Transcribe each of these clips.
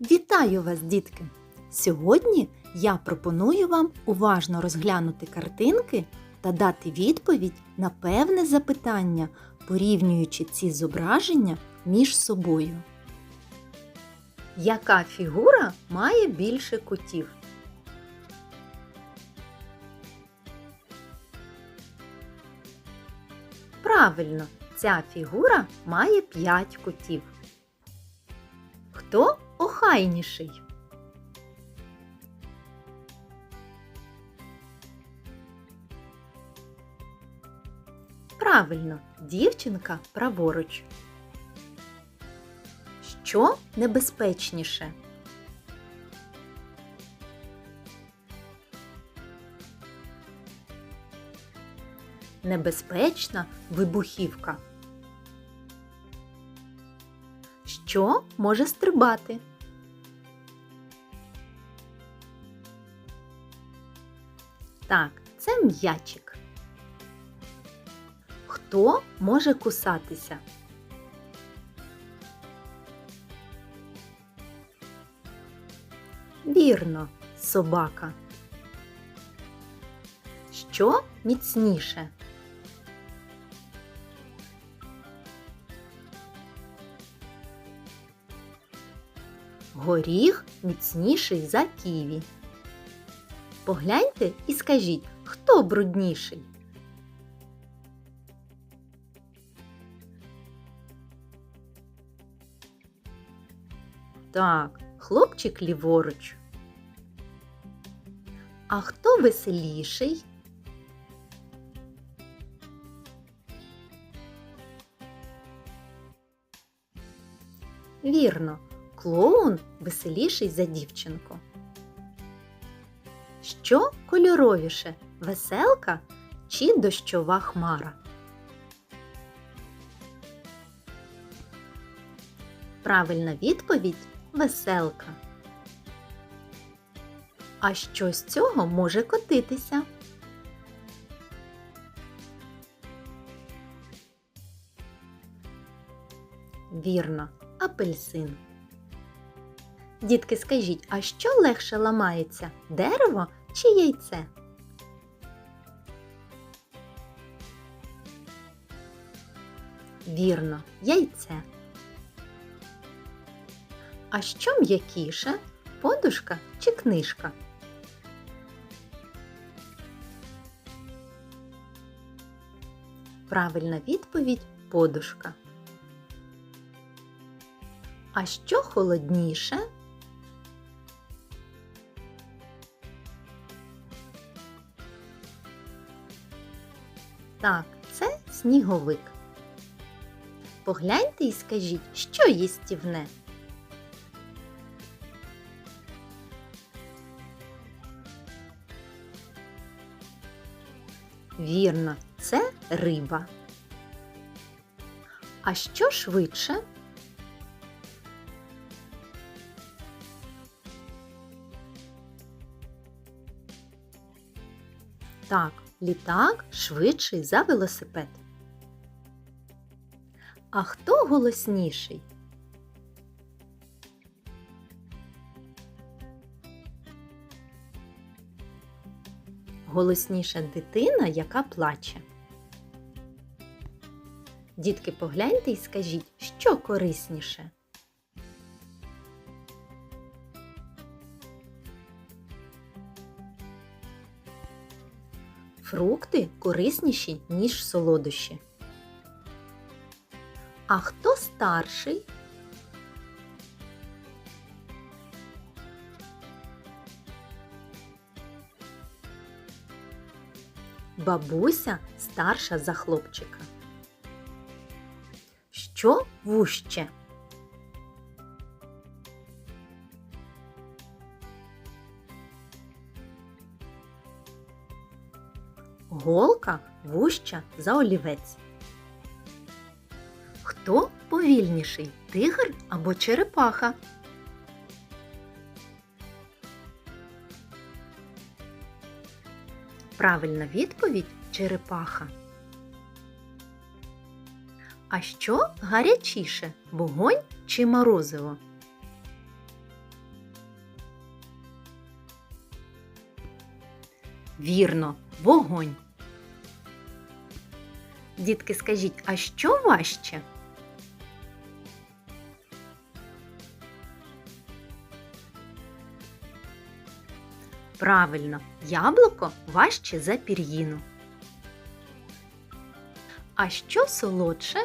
Вітаю вас, дітки! Сьогодні я пропоную вам уважно розглянути картинки та дати відповідь на певне запитання, порівнюючи ці зображення між собою. Яка фігура має більше кутів? Правильно, ця фігура має 5 кутів. Хто охайніший? Правильно, дівчинка праворуч. Що небезпечніше? Небезпечна вибухівка. Що може стрибати? Так, це м'ячик. Хто може кусатися? Вірно, собака. Що міцніше? Горіх міцніший за ківі. Погляньте і скажіть, хто брудніший? Так, хлопчик ліворуч. А хто веселіший? Вірно, клоун веселіший за дівчинку. Що кольоровіше веселка чи дощова хмара? Правильна відповідь веселка. А що з цього може котитися? Вірно, апельсин. Дітки, скажіть, а що легше ламається дерево чи яйце? Вірно, яйце. А що м'якіше? Подушка чи книжка? Правильна відповідь подушка. А що холодніше? Так, це сніговик. Погляньте і скажіть, що їстівне? Вірно, це риба. А що швидше? Так, літак швидший за велосипед. А хто голосніший? Голосніша дитина, яка плаче. Дітки, погляньте і скажіть, що корисніше? Фрукти корисніші, ніж солодощі. А хто старший? Бабуся старша за хлопчика. Що вуще? Голка вуща за олівець. Хто повільніший? Тигр або черепаха? Правильна відповідь черепаха. А що гарячіше вогонь чи морозиво? Вірно, вогонь. Дітки, скажіть, а що важче? Правильно, яблуко важче за пір'їну. А що солодше?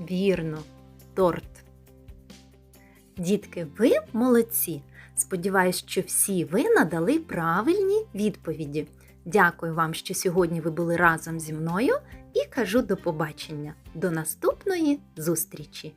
Вірно, торт. Дітки, ви молодці. Сподіваюсь, що всі ви надали правильні відповіді. Дякую вам, що сьогодні ви були разом зі мною і кажу до побачення. До наступної зустрічі!